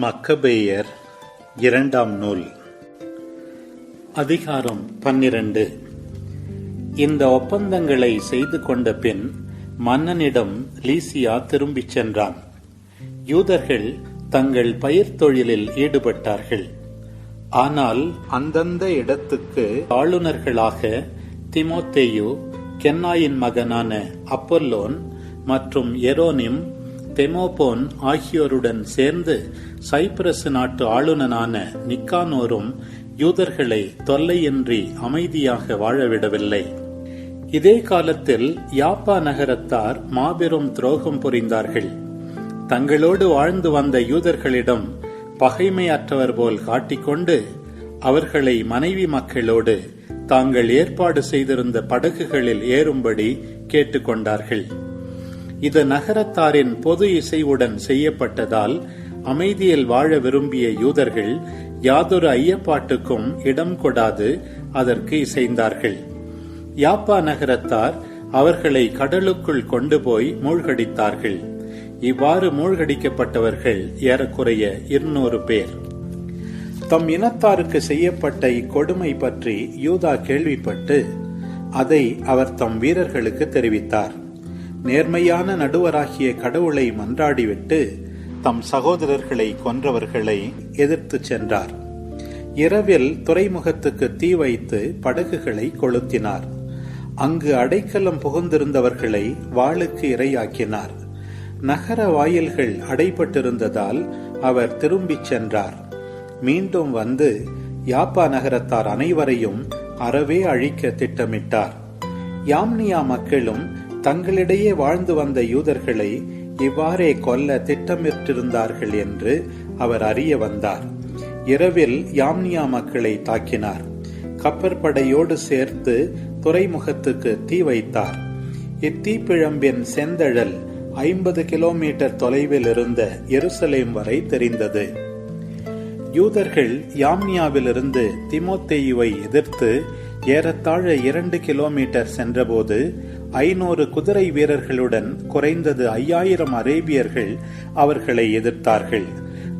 மக்கபேயர் இரண்டாம் நூல். அதிகாரம் பன்னிரண்டு. இந்த ஒப்பந்தங்களை செய்து கொண்ட பின் மன்னனிடம் லீசியா திரும்பிச் சென்றான். யூதர்கள் தங்கள் பயிர் தொழிலில் ஈடுபட்டார்கள். ஆனால் அந்தந்த இடத்துக்கு ஆளுநர்களாக திமோத்தேயு கென்னாயின் மகனான அப்பல்லோன் மற்றும் எரோனிம் தெமோபோன் ஆகியோருடன் சேர்ந்து சைப்ரஸ் நாட்டு ஆளுநனான நிக்கானோரும் யூதர்களை தொல்லையின்றி அமைதியாக வாழவிடவில்லை. இதே காலத்தில் யாப்பா நகரத்தார் மாபெரும் துரோகம் புரிந்தார்கள். தங்களோடு வாழ்ந்து வந்த யூதர்களிடம் பகைமையற்றவர் போல் காட்டிக்கொண்டு அவர்களை மனைவி மக்களோடு தாங்கள் ஏற்பாடு செய்திருந்த படகுகளில் ஏறும்படி கேட்டுக்கொண்டார்கள். இது நகரத்தாரின் பொது இசைவுடன் செய்யப்பட்டதால் அமைதியில் வாழ விரும்பிய யூதர்கள் யாதொரு ஐயப்பாட்டுக்கும் இடம் கொடாது அதற்கு இசைந்தார்கள். யாப்பா நகரத்தார் அவர்களை கடலுக்குள் கொண்டு போய் மூழ்கடித்தார்கள். இவ்வாறு மூழ்கடிக்கப்பட்டவர்கள் ஏறக்குறைய இருநூறு பேர். தம் இனத்தாருக்கு செய்யப்பட்ட இக்கொடுமை பற்றி யூதா கேள்விப்பட்டு அதை அவர் தம் வீரர்களுக்கு தெரிவித்தார். நேர்மையான நடுவராகிய கடவுளை மன்றாடிவிட்டு தம் சகோதரர்களை கொன்றவர்களை எதிர்த்துச் சென்றார். இரவில் துறைமுகத்துக்கு தீ வைத்து படகுகளை கொளுத்தினார். அங்கு அடைக்கலம் புகுந்திருந்தவர்களை வாளுக்கு இரையாக்கினார். நகர வாயில்கள் அடைபட்டிருந்ததால் அவர் திரும்பிச் சென்றார். மீண்டும் வந்து யாப்பா நகரத்தார் அனைவரையும் அறவே அழிக்க திட்டமிட்டார். யாம்னியா மக்களும் தங்களிடையே வாழ்ந்து வந்த யூதர்களை இவ்வாறே கொல்ல திட்டமிட்டிருந்தார்கள் என்று அவர் அறிய வந்தார். இரவில் யாம்னியா மக்களை தாக்கினார். கப்பற்படையோடு சேர்த்து துறைமுகத்துக்கு தீ வைத்தார். இத்தீப்பிழம்பின் செந்தழல் ஐம்பது கிலோமீட்டர் தொலைவில் இருந்த எருசலேம் வரை தெரிந்தது. யூதர்கள் யாம்னியாவிலிருந்து திமோத்தேயுவை எதிர்த்து ஏறத்தாழ இரண்டு கிலோமீட்டர் சென்றபோது ஐநூறு குதிரை வீரர்களுடன் குறைந்தது ஐயாயிரம் அரேபியர்கள் அவர்களை எதிர்த்தார்கள்.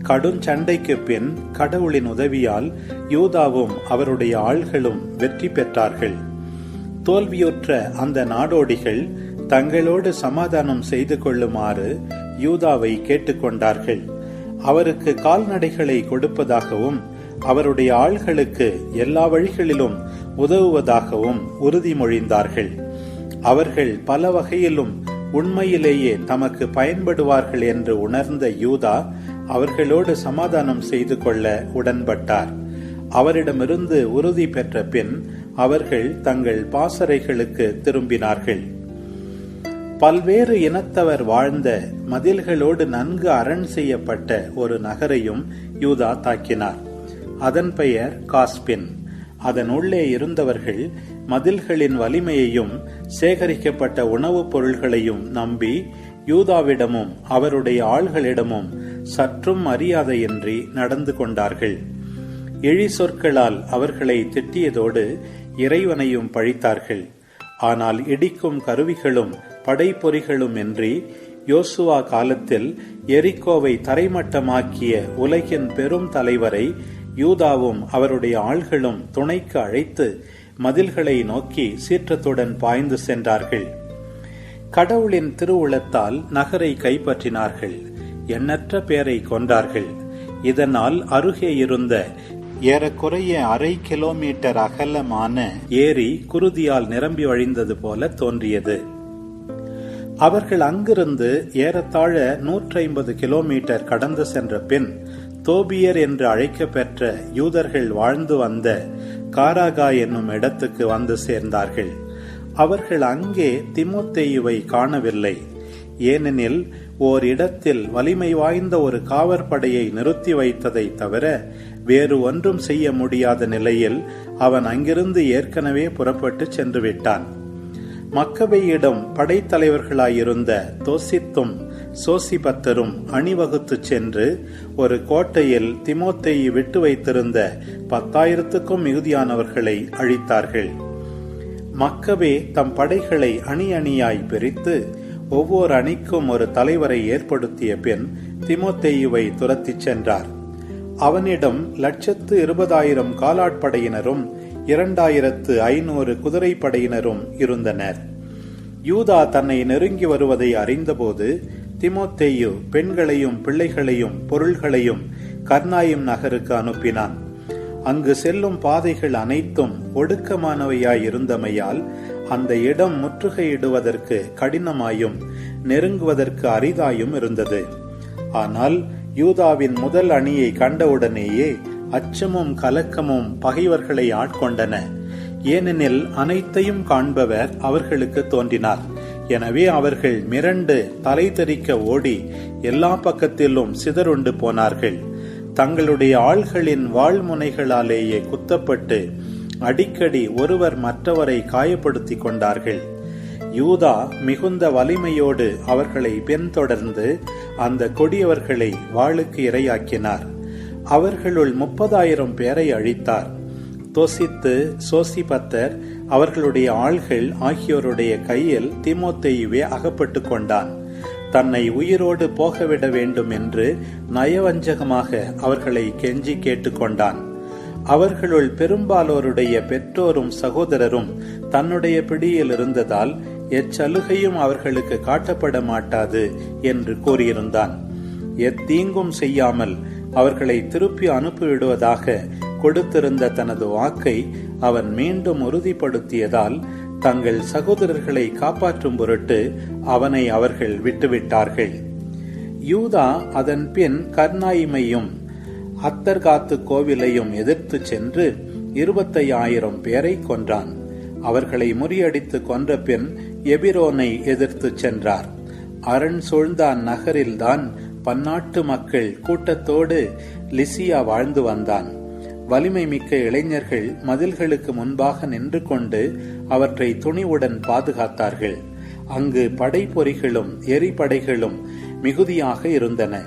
கடும் சண்டைக்கு பின் கடவுளின் உதவியால் யூதாவும் அவருடைய ஆள்களும் வெற்றி பெற்றார்கள். தோல்வியுற்ற அந்த நாடோடிகள் தங்களோடு சமாதானம் செய்து கொள்ளுமாறு யூதாவை கேட்டுக்கொண்டார்கள். அவருக்கு கால்நடைகளை கொடுப்பதாகவும் அவருடைய ஆள்களுக்கு எல்லா வழிகளிலும் உதவுவதாகவும் உறுதிமொழிந்தார்கள். அவர்கள் பல வகையிலும் உண்மையிலேயே தமக்கு பயன்படுவார்கள் என்று உணர்ந்த யூதா அவர்களோடு சமாதானம் செய்து கொள்ள உடன்பட்டார். அவரிடமிருந்து உறுதி பெற்ற பின் அவர்கள் தங்கள் பாசறைகளுக்கு திரும்பினார்கள். பல்வேறு இனத்தவர் வாழ்ந்த மதில்களோடு நன்கு அரண் செய்யப்பட்ட ஒரு நகரையும் யூதா தாக்கினார். அதன் பெயர் காஸ்பின். அதன் உள்ளே இருந்தவர்கள் மதில்களின் வலிமையையும் சேகரிக்கப்பட்ட உணவுப் பொருள்களையும் நம்பி யூதாவிடமும் அவருடைய ஆள்களிடமும் சற்றும் மரியாதையின்றி நடந்து கொண்டார்கள். இழி சொற்களால் அவர்களை திட்டியதோடு இறைவனையும் பழித்தார்கள். ஆனால் இடிக்கும் கருவிகளும் படைப்பொறிகளும் இன்றி யோசுவா காலத்தில் எரிக்கோவை தரைமட்டமாக்கிய உலகின் பெரும் தலைவரை யூதாவும் அவருடைய ஆள்களும் துணைக்கு அழைத்து மதில்களை நோக்கி சீற்றத்துடன் பாய்ந்து சென்றார்கள். கடவுளின் திருவுளத்தால் நகரை கைப்பற்றினார்கள். எண்ணற்ற பேரை கொன்றார்கள் இதனால் அருகே இருந்த ஏறக்குறைய அரை கிலோமீட்டர் அகலமான ஏரி குருதியால் நிரம்பி வழிந்தது போல தோன்றியது. அவர்கள் அங்கிருந்து ஏறத்தாழ நூற்றி ஐம்பது கிலோமீட்டர் கடந்து சென்ற பின் தோபியர் என்று அழைக்கப்பெற்ற யூதர்கள் வாழ்ந்து வந்த காராகா என்னும் இடத்துக்கு வந்து சேர்ந்தார்கள். அவர்கள் அங்கே திமுத்தேயுவை காணவில்லை. ஏனெனில் ஓர் இடத்தில் வலிமை வாய்ந்த ஒரு காவற்படையை நிறுத்தி வைத்ததை தவிர வேறு ஒன்றும் செய்ய முடியாத நிலையில் அவன் அங்கிருந்து ஏற்கனவே புறப்பட்டு சென்று விட்டான் மக்கபையிடம் படைத்தலைவர்களாயிருந்த தோசித்தும் சோசிபத்தரும் அணிவகுத்து சென்று ஒரு கோட்டையில் திமோத்தையை விட்டு வைத்திருந்த பத்தாயிரத்துக்கும் மிகுதியானவர்களை அழித்தார்கள். மக்கவே தம் படைகளை அணி அணியாய் பிரித்து ஒவ்வொரு அணிக்கும் ஒரு தலைவரை ஏற்படுத்திய பின் திமோத்தேயுவை துரத்திச் சென்றார். அவனிடம் லட்சத்து இருபதாயிரம் காலாட்படையினரும் இரண்டாயிரத்து ஐநூறு குதிரைப்படையினரும் இருந்தனர். யூதா தன்னை நெருங்கி வருவதை அறிந்தபோது திமோத்தேயு பெண்களையும் பிள்ளைகளையும் பொருள்களையும் கர்னாயும் நகருக்கு அனுப்பினான். அங்கு செல்லும் பாதைகள் அனைத்தும் ஒடுக்கமானவையாயிருந்தமையால் அந்த இடம் முற்றுகையிடுவதற்கு கடினமாயும் நெருங்குவதற்கு அரிதாயும் இருந்தது. ஆனால் யூதாவின் முதல் அணியை கண்டவுடனேயே அச்சமும் கலக்கமும் பகைவர்களை ஆட்கொண்டன. ஏனெனில் அனைத்தையும் காண்பவர் அவர்களுக்கு தோன்றினார். எனவே அவர்கள் மிரண்டு தலை தெறிக்க ஓடி எல்லா பக்கத்திலும் சிதறுண்டு போனார்கள். தங்களுடைய ஆள்களின் வாழ்முனைகளாலேயே குத்தப்பட்டு அடிக்கடி ஒருவர் மற்றவரை காயப்படுத்தி கொண்டார்கள். யூதா மிகுந்த வலிமையோடு அவர்களை பின்தொடர்ந்து அந்த கொடியவர்களை வாளுக்கு இரையாக்கினார். அவர்களுள் முப்பதாயிரம் பேரை அழித்தார். தொசித்து சோசிபத்தர் அவர்களுடைய ஆள்கள் ஆகியோருடைய கையில் திமோத்தேயுவே அகப்பட்டு கொண்டான். தன்னை உயிரோடு போகவிட வேண்டும் என்று நயவஞ்சகமாக அவர்களை கெஞ்சி கேட்டுக்கொண்டான் அவர்களுள் பெரும்பாலோருடைய பெற்றோரும் சகோதரரும் தன்னுடைய பிடியில் இருந்ததால் எச்சலுகையும் அவர்களுக்கு காட்டப்பட மாட்டாது என்று கூறியிருந்தான். எத்தீங்கும் செய்யாமல் அவர்களை திருப்பி அனுப்பிவிடுவதாக கொடுத்திருந்த தனது வாக்கை அவன் மீண்டும் உறுதிப்படுத்தியதால் தங்கள் சகோதரர்களை காப்பாற்றும் பொருட்டு அவனை அவர்கள் விட்டுவிட்டார்கள். யூதா அதன் பின் கர்ணாயிமையும் அத்தர்காத்து கோவிலையும் எதிர்த்து சென்று இருபத்தையாயிரம் பேரை கொன்றான். அவர்களை முறியடித்து கொன்ற பின் எபிரோனை எதிர்த்து சென்றார். அரண் சூழ்ந்தான் நகரில்தான் பன்னாட்டு மக்கள் கூட்டத்தோடு லிசியா வாழ்ந்து வந்தான். வலிமை மிக்க இளைஞர்கள் மதில்களுக்கு முன்பாக நின்று கொண்டு அவற்றை துணிவுடன் பாதுகாத்தார்கள். அங்கு படைப்பொறிகளும் எரிபடைகளும் மிகுதியாக இருந்தன.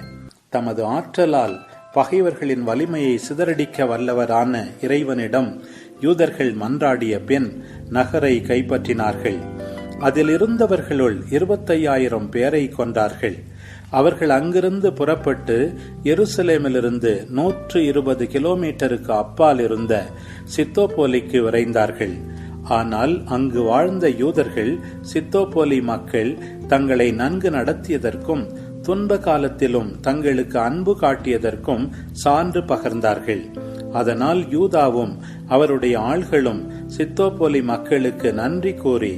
தமது ஆற்றலால் பகைவர்களின் வலிமையை சிதறடிக்க வல்லவரான இறைவனிடம் யூதர்கள் மன்றாடிய பின் நகரை கைப்பற்றினார்கள். அதில் இருந்தவர்களுள் இருபத்தையாயிரம் பேரை கொண்டார்கள் அவர்கள் அங்கிருந்து புறப்பட்டு எருசலேமிலிருந்து நூற்று இருபது கிலோமீட்டருக்கு அப்பால் இருந்த சித்தோபோலிக்கு விரைந்தார்கள். ஆனால் அங்கு வாழ்ந்த யூதர்கள் சித்தோபோலி மக்கள் தங்களை நன்கு நடத்தியதற்கும் துன்ப காலத்திலும் தங்களுக்கு அன்பு காட்டியதற்கும் சான்று பகர்ந்தார்கள். அதனால் யூதாவும் அவருடைய ஆள்களும் சித்தோபோலி மக்களுக்கு நன்றி கூறி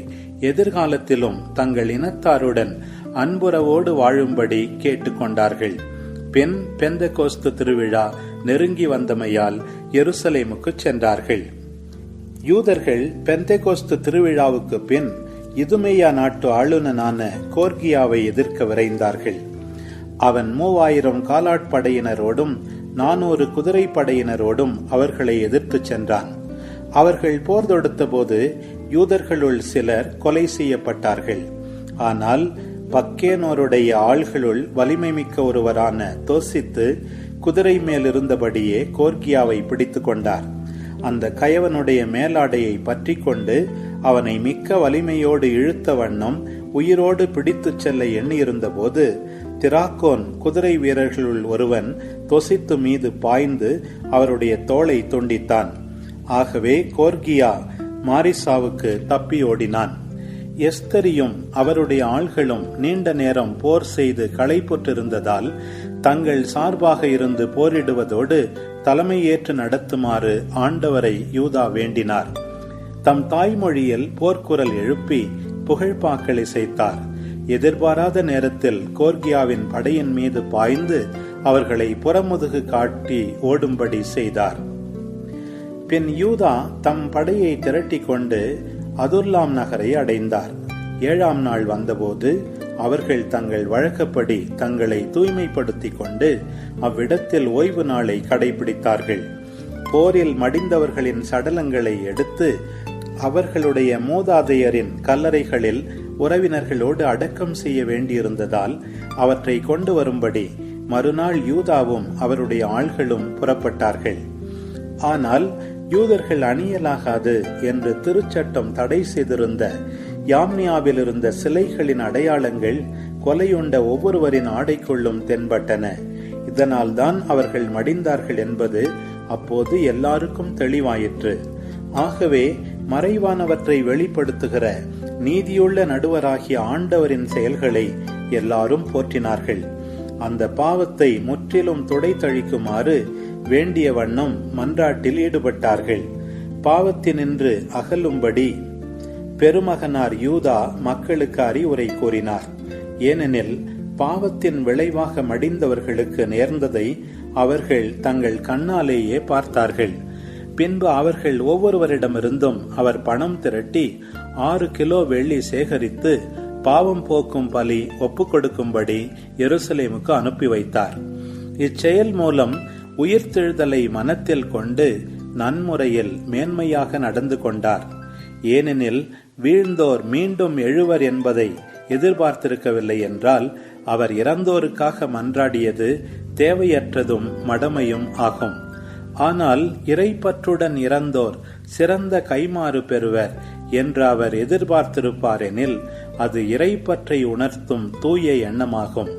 எதிர்காலத்திலும் தங்கள் இனத்தாருடன் அன்புறவோடு வாழும்படி கேட்டுக்கொண்டார்கள். பின் பெந்த கோஸ்து திருவிழா நெருங்கி வந்தமையால் எருசலேமுக்கு சென்றார்கள். யூதர்கள் பெந்தகோஸ்து திருவிழாவுக்கு பின் இதுமையா நாட்டு ஆளுநனான கோர்கியாவை எதிர்க்க விரைந்தார்கள். அவன் மூவாயிரம் காலாட்படையினரோடும் நானூறு குதிரை படையினரோடும் அவர்களை எதிர்த்து சென்றான். அவர்கள் போர் தொடுத்தபோது யூதர்களுள் சிலர் கொலை செய்யப்பட்டார்கள். ஆனால் பக்கேனோருடைய ஆள்களுள் வலிமை மிக்க ஒருவரான தோசித்து குதிரை மேல் இருந்தபடியே கோர்கியாவை பிடித்து கொண்டார். அந்த கயவனுடைய மேலாடையை பற்றி கொண்டு அவனை மிக்க வலிமையோடு இழுத்த வண்ணம் உயிரோடு பிடித்துச் செல்ல எண்ணியிருந்த போது திராக்கோன் குதிரை வீரர்களுள் ஒருவன் தொசித்து மீது பாய்ந்து அவருடைய தோளை துண்டித்தான். ஆகவே கோர்கியா மாரிசாவுக்கு தப்பி ஓடினான். எஸ்தரியும் அவருடைய ஆள்களும் நீண்ட நேரம் போர் செய்து களைப்புற்றிருந்ததால் தங்கள் சார்பாக இருந்து போரிடுவதோடு தலைமையேற்று நடத்துமாறு ஆண்டவரை யூதா வேண்டினார். தம் தாய்மொழியில் போர்க்குரல் எழுப்பி புகழ்பாக்கள் இசைத்தார் எதிர்பாராத நேரத்தில் கோர்கியாவின் படையின் மீது பாய்ந்து அவர்களை புறமுதுகு காட்டி ஓடும்படி செய்தார். பின் யூதா தம் படையை திரட்டிக் கொண்டு அதுர்லாம் நகரை அடைந்தார். ஏழாம் நாள் வந்தபோது அவர்கள் தங்கள் வழக்கப்படி தங்களை தூய்மைப்படுத்திக் கொண்டு அவ்விடத்தில் ஓய்வு நாளை கடைபிடித்தார்கள். போரில் மடிந்தவர்களின் சடலங்களை எடுத்து அவர்களுடைய மூதாதையரின் கல்லறைகளில் உறவினர்களோடு அடக்கம் செய்ய வேண்டியிருந்ததால் அவற்றை கொண்டு வரும்படி மறுநாள் யூதாவும் அவருடைய ஆள்களும் புறப்பட்டார்கள். ஆனால் யூதர்கள் அணியலாகாது என்று திருச்சட்டம் தடை செய்திருந்த யாம்னியாவில் இருந்த சிலைகளின் அடையாளங்கள் கொலையுண்ட ஒவ்வொருவரின் ஆடைக்குள்ளும் தென்பட்டன. இதனால்தான் அவர்கள் மடிந்தார்கள் என்பது அப்போது எல்லாருக்கும் தெளிவாயிற்று. ஆகவே மறைவானவற்றை வெளிப்படுத்துகிற நீதியுள்ள நடுவராகிய ஆண்டவரின் செயல்களை எல்லாரும் போற்றினார்கள். அந்த பாவத்தை முற்றிலும் துடைத்தழிக்குமாறு வேண்டிய வண்ணம் மன்றாட்டில் ஈடுபட்டார்கள். பாவத்தினின்று அகலும்படி பெருமகனார் யூதா மக்களுக்கு அறிவுரை கூறினார். ஏனெனில் பாவத்தின் விளைவாக மடிந்தவர்களுக்கு நேர்ந்ததை அவர்கள் தங்கள் கண்ணாலேயே பார்த்தார்கள். பின்பு அவர்கள் ஒவ்வொருவரிடமிருந்தும் அவர் பணம் திரட்டி ஆறு கிலோ வெள்ளி சேகரித்து பாவம் போக்கும் பலி ஒப்புக் கொடுக்கும்படி எருசலேமுக்கு அனுப்பி வைத்தார். இச்செயல் மூலம் உயிர்த்தெழுதலை மனத்தில் கொண்டு நன்முறையில் மேன்மையாக நடந்து கொண்டார். ஏனெனில் வீழ்ந்தோர் மீண்டும் எழுவர் என்பதை எதிர்பார்த்திருக்கவில்லை என்றால் அவர் இறந்தோருக்காக மன்றாடியது தேவையற்றதும் மடமையும் ஆகும். ஆனால் இறைப்பற்றுடன் இறந்தோர் சிறந்த கைமாறு பெறுவர் என்று அவர் எதிர்பார்த்திருப்பாரெனில் அது இறைப்பற்றை உணர்த்தும் தூய எண்ணமாகும்.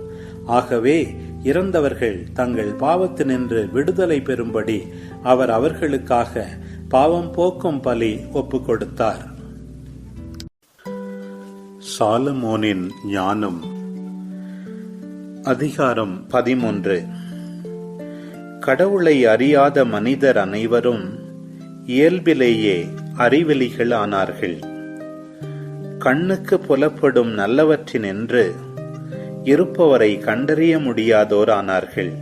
ஆகவே இறந்தவர்கள் தங்கள் பாவத்தினின்று விடுதலை பெறும்படி அவர் அவர்களுக்காக பாவம் போக்கும் பலி ஒப்பு கொடுத்தார் சாலமோனின் ஞானம். அதிகாரம் பதிமூன்று. கடவுளை அறியாத மனிதர் அனைவரும் இயல்பிலேயே அறிவெளிகள் ஆனார்கள் கண்ணுக்கு புலப்படும் நல்லவற்றினின்று இருப்பவரை கண்டறிய முடியாதோரானார்கள்.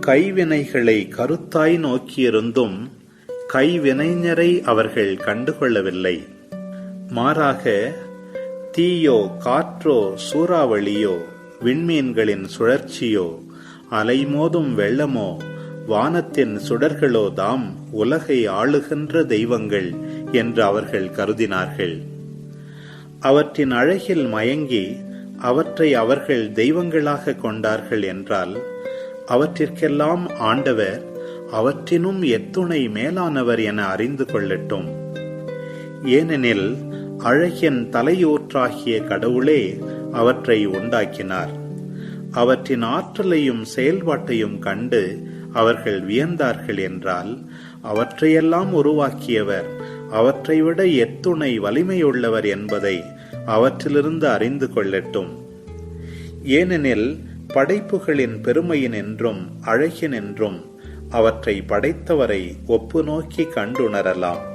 கைவினைகளை கருத்தாய் நோக்கியிருந்தும் கைவினைஞரை அவர்கள் கண்டுகொள்ளவில்லை. மாறாக தீயோ காற்றோ சூறாவளியோ விண்மீன்களின் சுழற்சியோ அலைமோதும் வெள்ளமோ வானத்தின் சுடர்களோ தாம் உலகை ஆளுகின்ற தெய்வங்கள் என்று அவர்கள் கருதினார்கள். அவற்றின் அழகில் மயங்கி அவற்றை அவர்கள் தெய்வங்களாக கொண்டார்கள் என்றால் அவற்றிற்கெல்லாம் ஆண்டவர் அவற்றினும் எத்துணை மேலானவர் என அறிந்து கொள்ளட்டும். ஏனெனில் அழகின் தலையூற்றாகிய கடவுளே அவற்றை உண்டாக்கினார். அவற்றின் ஆற்றலையும் செயல்பாட்டையும் கண்டு அவர்கள் வியந்தார்கள் என்றால் அவற்றையெல்லாம் உருவாக்கியவர் அவற்றை விட எத்துணை வலிமையுள்ளவர் என்பதை அவற்றிலிருந்து அறிந்து கொள்ளட்டும். ஏனெனில் படைப்புகளின் பெருமையின் என்றும் அழகின் என்றும் அவற்றை படைத்தவரை ஒப்பு நோக்கி கண்டுணரலாம்.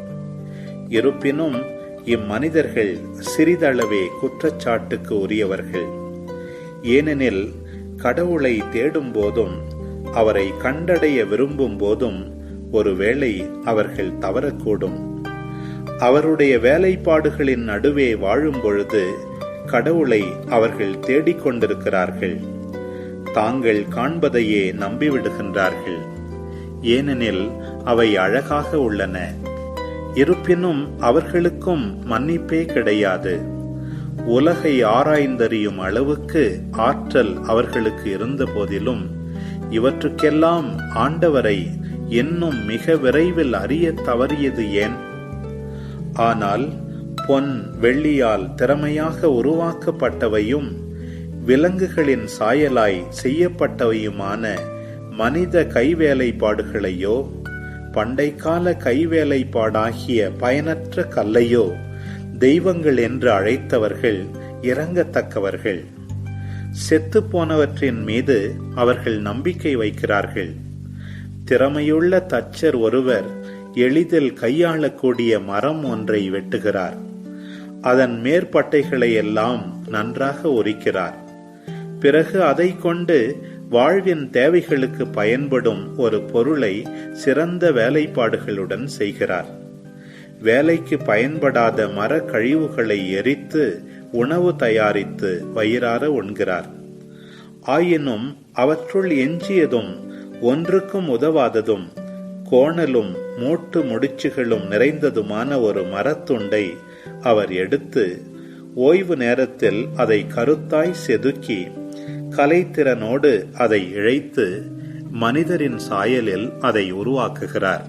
இருப்பினும் இம்மனிதர்கள் சிறிதளவே குற்றச்சாட்டுக்கு உரியவர்கள். ஏனெனில் கடவுளை தேடும் போதும் அவரை கண்டடைய விரும்பும் போதும் ஒருவேளை அவர்கள் தவறக்கூடும். அவருடைய வேலைப்பாடுகளின் நடுவே வாழும் பொழுது கடவுளை அவர்கள் தேடிக்கொண்டிருக்கிறார்கள். தாங்கள் காண்பதையே நம்பிவிடுகின்றார்கள். ஏனெனில் அவை அழகாக உள்ளன. இருப்பினும் அவர்களுக்கும் மன்னிப்பே கிடையாது. உலகை ஆராய்ந்தறியும் அளவுக்கு ஆற்றல் அவர்களுக்கு இருந்த போதிலும் இவற்றுக்கெல்லாம் ஆண்டவரை இன்னும் மிக விரைவில் அறிய தவறியது ஏன்? ஆனால் பொன் வெள்ளியால் திறமையாக உருவாக்கப்பட்டவையும் விலங்குகளின் சாயலாய் செய்யப்பட்டவையுமான மனித கைவேலைப்பாடுகளையோ பண்டைக்கால கைவேலைப்பாடாகிய பயனற்ற கல்லையோ தெய்வங்கள் என்று அழைத்தவர்கள் இறங்கத்தக்கவர்கள் செத்து போனவற்றின் மீது அவர்கள் நம்பிக்கை வைக்கிறார்கள். திறமையுள்ள தச்சர் ஒருவர் எளிதில் கையாளக்கூடிய மரம் ஒன்றை வெட்டுகிறார். அதன் மேற்பட்டைகளை எல்லாம் நன்றாக உரிக்கிறார். பிறகு அதை கொண்டு வாழ்வின் தேவைகளுக்கு பயன்படும் ஒரு பொருளை சிறந்த வேலைப்பாடுகளுடன் செய்கிறார். வேலைக்கு பயன்படாத மர கழிவுகளை எரித்து உணவு தயாரித்து வயிறார உண்கிறார். ஆயினும் அவற்றுள் எஞ்சியதும் ஒன்றுக்கும் உதவாததும் கோணலும் மூட்டு முடிச்சுகளும் நிறைந்ததுமான ஒரு மரத்துண்டை அவர் எடுத்து ஓய்வு நேரத்தில் அதை கருத்தாய் செதுக்கி கலைத்திறனோடு அதை இழைத்து மனிதரின் சாயலில் அதை உருவாக்குகிறார்.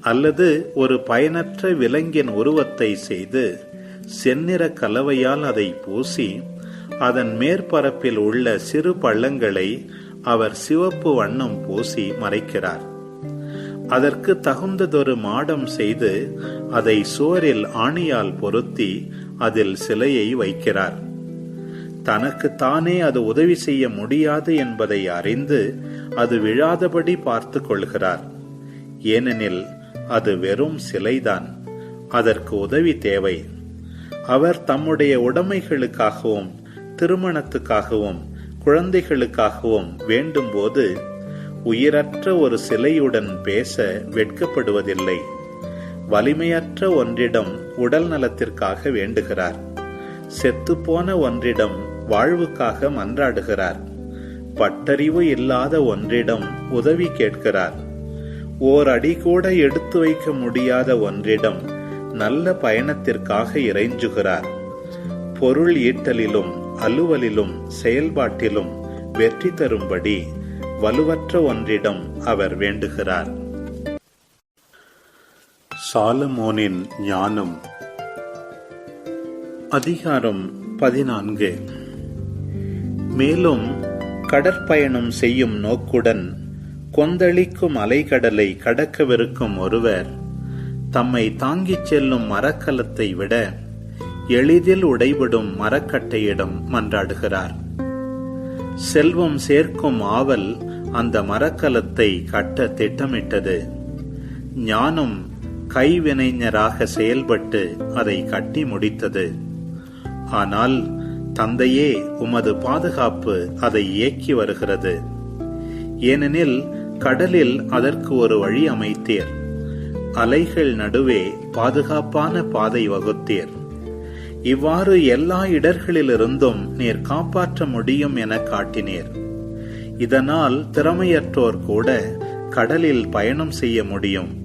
அல்லது ஒரு பயனற்ற விலங்கின் உருவத்தை செய்து செந்நிற கலவையால் அதை பூசி அதன் மேற்பரப்பில் உள்ள சிறு பள்ளங்களை அவர் சிவப்பு வண்ணம் பூசி மறைக்கிறார். அதற்கு தகுந்ததொரு மாடம் செய்து அதை சுவரில் ஆணியால் பொருத்தி அதில் சிலையை வைக்கிறார். தனக்கு தானே அது உதவி செய்ய முடியாது என்பதை அறிந்து அது விழாதபடி பார்த்து கொள்கிறார். ஏனெனில் அது வெறும் சிலைதான். அதற்கு உதவி தேவை. அவர் தம்முடைய உடைமைகளுக்காகவும் திருமணத்துக்காகவும் குழந்தைகளுக்காகவும் வேண்டும்போது உயிரற்ற ஒரு சிலையுடன் பேச வெட்கப்படுவதில்லை. வலிமையற்ற ஒன்றிடம் உடல் நலத்திற்காக வேண்டுகிறார். செத்துப்போன ஒன்றிடம் வாழ்வுக்காக மன்றாடுகிறார். பட்டறிவு இல்லாத ஒன்றிடம் உதவி கேட்கிறார். ஓர் அடி கூட எடுத்து வைக்க முடியாத ஒன்றிடம் நல்ல பயணத்திற்காக இறைஞ்சுகிறார். பொருள் ஈட்டலிலும் அலுவலிலும் செயல்பாட்டிலும் வெற்றி தரும்படி வலுவற்ற ஒன்றிடம் அவர் வேண்டுகிறார். சாலமோனின் ஞானம். அதிகாரம் பதினான்கு. மேலும் கடற்பயணம் செய்யும் நோக்குடன் கொந்தளிக்கும் அலைகடலை கடக்கவிருக்கும் ஒருவர் தம்மை தாங்கிச் செல்லும் மரக்கலத்தை விட எளிதில் உடைபடும் மரக்கட்டையிடம் மன்றாடுகிறார். செல்வம் சேர்க்கும் ஆவல் அந்த மரக்கலத்தை கட்ட திட்டமிட்டது. ஞானம் கைவினைஞராக செயல்பட்டு அதை கட்டி முடித்தது. ஆனால் தந்தையே உமது பாதுகாப்பு அதை இயக்கி வருகிறது. ஏனெனில் கடலில் அதற்கு ஒரு வழி அமைத்தீர். அலைகள் நடுவே பாதுகாப்பான பாதை வகுத்தீர். இவ்வாறு எல்லா இடர்களிலிருந்தும் நீர் காப்பாற்ற முடியும் என காட்டினீர். இதனால் திறமையற்றோர் கூட கடலில் பயணம் செய்ய முடியும்.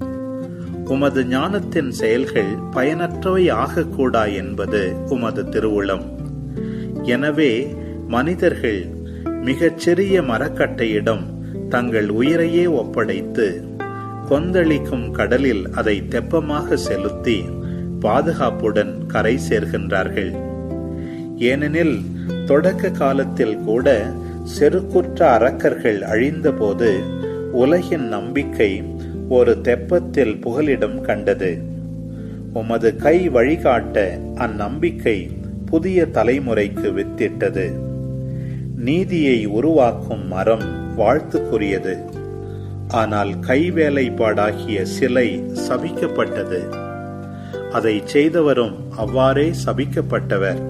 உமது ஞானத்தின் செயல்கள் பயனற்றவை ஆகக்கூடா என்பது உமது திருவுளம். எனவே மனிதர்கள் மிகச்சிறிய மரக்கட்டையிடம் தங்கள் உயிரையே ஒப்படைத்து கொந்தளிக்கும் கடலில் அதை தெப்பமாக செலுத்தி பாதுகாப்புடன் கரை சேர்கின்றார்கள். ஏனெனில் தொடக்க காலத்தில் கூட செருக்குற்ற அரக்கர்கள் அழிந்தபோது உலகின் நம்பிக்கை ஒரு தெப்பத்தில் புகலிடம் கண்டது. உமது கை வழிகாட்ட அந்நம்பிக்கை புதிய தலைமுறைக்கு வித்திட்டது. நீதியை உருவாக்கும் மரம் வாழ்த்துக்குரியது. ஆனால் கைவேலைப்பாடாகிய சிலை சபிக்கப்பட்டது. அதை செய்தவரும் அவ்வாறே சபிக்கப்பட்டவர்.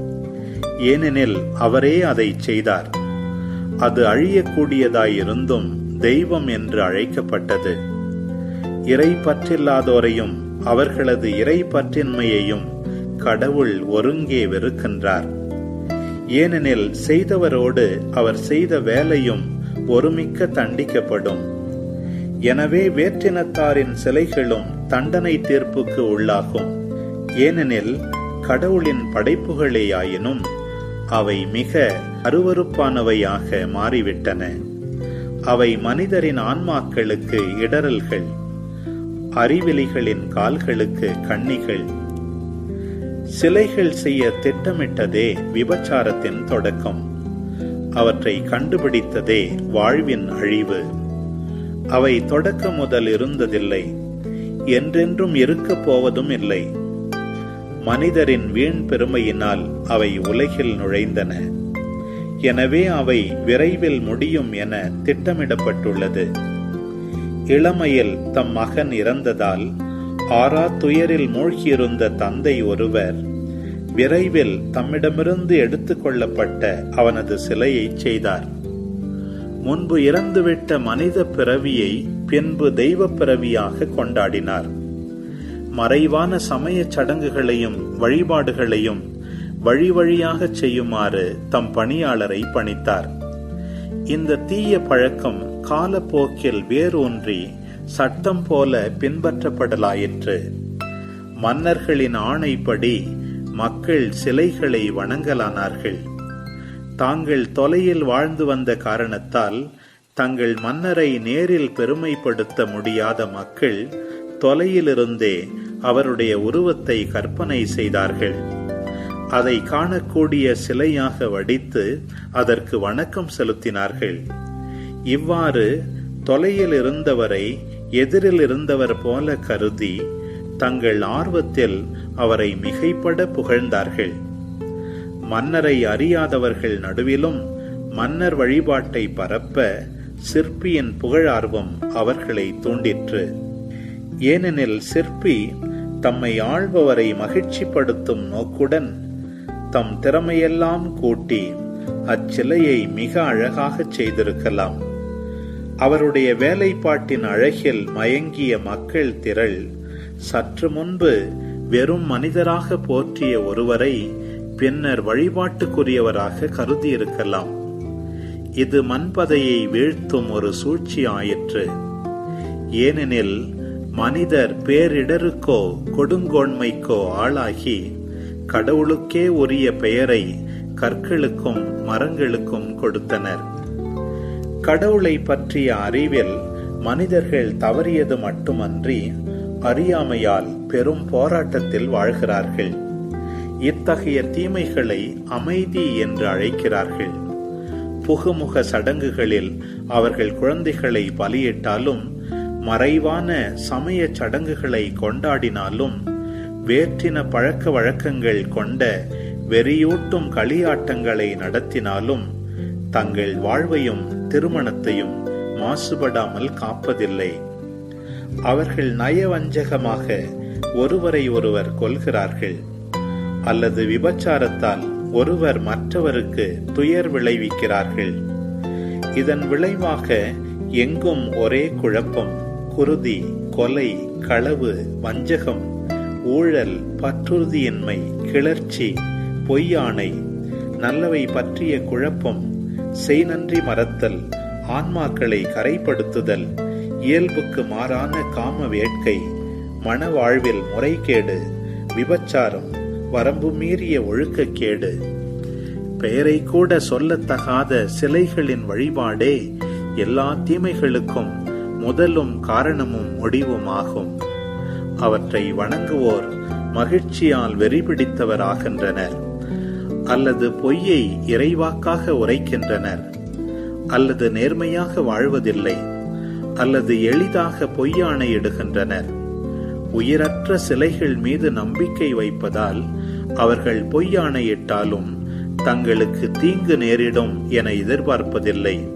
ஏனெனில் அவரே அதை செய்தார். அது அழியக்கூடியதாயிருந்தும் தெய்வம் என்று அழைக்கப்பட்டது. இறை பற்றில்லாதோரையும் அவர்களது இறை பற்றின்மையையும் கடவுள் ஒருங்கே வெறுக்கின்றார். ஏனெனில் செய்தவரோடு அவர் செய்த வேலையும் ஒருமிக்க தண்டிக்கப்படும். எனவே வேற்றினத்தாரின் சிலைகளும் தண்டனை தீர்ப்புக்கு உள்ளாகும். ஏனெனில் கடவுளின் படைப்புகளேயாயினும் அவை மிக அருவறுப்பானவையாக மாறிவிட்டன. அவை மனிதரின் ஆன்மாக்களுக்கு இடரல்கள் அறிவிலிகளின் கால்களுக்கு கண்ணிகள். சிலைகள் செய்ய திட்டமிட்டதே விபச்சாரத்தின் தொடக்கம். அவற்றை கண்டுபிடித்ததே வாழ்வின் அழிவு. அவை தொடக்க முதல் இருந்ததில்லை என்றென்றும் இருக்கப் போவதும் இல்லை. மனிதரின் வீண் பெருமையினால் அவை உலகில் நுழைந்தன. எனவே அவை விரைவில் முடியும் என திட்டமிடப்பட்டுள்ளது. இளமையில் தம் மகன் இறந்ததால் ஆறா துயரில் மூழ்கியிருந்த தந்தை ஒருவர் விரைவில் தம்மிடமிருந்து எடுத்துக்கொள்ளப்பட்ட அவனது சிலையை செய்தார். முன்பு இறந்துவிட்ட மனித பிறவியை பின்பு தெய்வ பிறவியாக கொண்டாடினார். மறைவான சமய சடங்குகளையும் வழிபாடுகளையும் வழி வழியாக செய்யுமாறு தம் பணியாளரை பணித்தார். இந்த தீய பழக்கம் காலப்போக்கில் வேரூன்றி சட்டம் போல பின்பற்றப்படலாயிற்று. மன்னர்களின் ஆணைப்படி மக்கள் சிலைகளை வணங்கலானார்கள். தாங்கள் தொலையில் வாழ்ந்து வந்த காரணத்தால் தங்கள் மன்னரை நேரில் பெருமைப்படுத்த முடியாத மக்கள் தொலையிலிருந்தே அவருடைய உருவத்தை கற்பனை செய்தார்கள். அதை காணக்கூடிய சிலையாக வடித்து அதற்கு வணக்கம் செலுத்தினார்கள். இவ்வாறு தொலையில் இருந்தவரை எதிரில் இருந்தவர் போல கருதி தங்கள் ஆர்வத்தில் அவரை மிகைப்பட புகழ்ந்தார்கள். மன்னரை அறியாதவர்கள் நடுவிலும் மன்னர் வழிபாட்டை பரப்ப சிற்பியின் புகழார்வம் அவர்களை தூண்டிற்று. ஏனெனில் சிற்பி தம்மை ஆள்பவரை மகிழ்ச்சிப்படுத்தும் நோக்குடன் தம் திறமையெல்லாம் கூட்டி அச்சிலையை மிக அழகாகச் செய்திருக்கலாம். அவருடைய வேலைப்பாட்டின் அழகில் மயங்கிய மக்கள் திரள் சற்று முன்பு வெறும் மனிதராக போற்றிய ஒருவரை பின்னர் வழிபாட்டுக்குரியவராக கருதியிருக்கலாம். இது மண்பதையை வீழ்த்தும் ஒரு சூழ்ச்சி ஆயிற்று. ஏனெனில் மனிதர் பேரிடருக்கோ கொடுங்கோன்மைக்கோ ஆளாகி கடவுளுக்கே உரிய பெயரை கற்களுக்கும் மரங்களுக்கும் கொடுத்தனர். கடவுளை பற்றிய அறிவில் மனிதர்கள் தவறியது மட்டுமன்றி அறியாமையால் பெரும் போராட்டத்தில் வாழ்கிறார்கள். இத்தகைய தீமைகளை அமைதி என்று அழைக்கிறார்கள். புகுமுக சடங்குகளில் அவர்கள் குழந்தைகளை பலியிட்டாலும் மறைவான சமய சடங்குகளை கொண்டாடினாலும் வேற்றின பழக்க வழக்கங்கள் கொண்ட வெறியூட்டும் களியாட்டங்களை நடத்தினாலும் தங்கள் வாழ்வையும் திருமணத்தையும் மாசுபடாமல் காப்பதில்லை. அவர்கள் நயவஞ்சகமாக ஒருவரை ஒருவர் கொல்கிறார்கள். அல்லது விபச்சாரத்தால் ஒருவர் மற்றவருக்கு துயர் விளைவிக்கிறார்கள். இதன் விளைவாக எங்கும் ஒரே குழப்பம் குருதி கொலை களவு வஞ்சகம் ஊழல் பற்றுறுதியின்மை கிளர்ச்சி பொய்யானை நல்லவை பற்றிய குழப்பம் செய்நன்றி மறத்தல் ஆன்மாக்களை கரைப்படுத்துதல் இயல்புக்கு மாறான காம வேட்கை மன வாழ்வில் முறைகேடு விபச்சாரம் வரம்பு மீறிய ஒழுக்கக்கேடு. பெயரை கூட சொல்லத்தகாத சிலைகளின் வழிபாடே எல்லா தீமைகளுக்கும் முதலும் காரணமும் முடிவுமாகும். அவற்றை வணங்குவோர் மகிழ்ச்சியால் வெறிபிடித்தவராகின்றனர். அல்லது பொய்யை இறைவாக்காக உரைக்கின்றனர். அல்லது நேர்மையாக வாழ்வதில்லை. அல்லது எளிதாக பொய்யாணையிடுகின்றனர் உயிரற்ற சிலைகள் மீது நம்பிக்கை வைப்பதால் அவர்கள் பொய்யானையிட்டாலும் தங்களுக்கு தீங்கு நேரிடும் என எதிர்பார்ப்பதில்லை.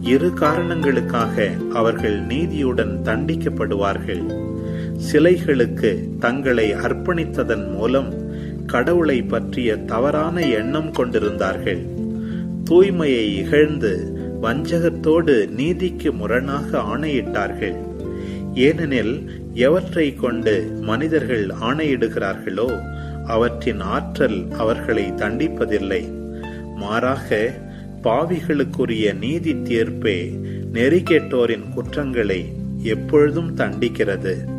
இரு காரணங்களுக்காக அவர்கள் நீதியுடன் தண்டிக்கப்படுவார்கள். சிலைகளுக்கு தங்களை அர்ப்பணித்ததன் மூலம் கடவுளை பற்றிய தவறான எண்ணம் கொண்டிருந்தார்கள். தூய்மையை இகழ்ந்து வஞ்சகத்தோடு நீதிக்கு முரணாக ஆணையிட்டார்கள். ஏனெனில் எவற்றை கொண்டு மனிதர்கள் ஆணையிடுகிறார்களோ அவற்றின் ஆற்றல் அவர்களை தண்டிப்பதில்லை. மாறாக பாவிகளுக்குரிய நீதி தீர்ப்பே நெறிகேட்டோரின் குற்றங்களை எப்பொழுதும் தண்டிக்கிறது.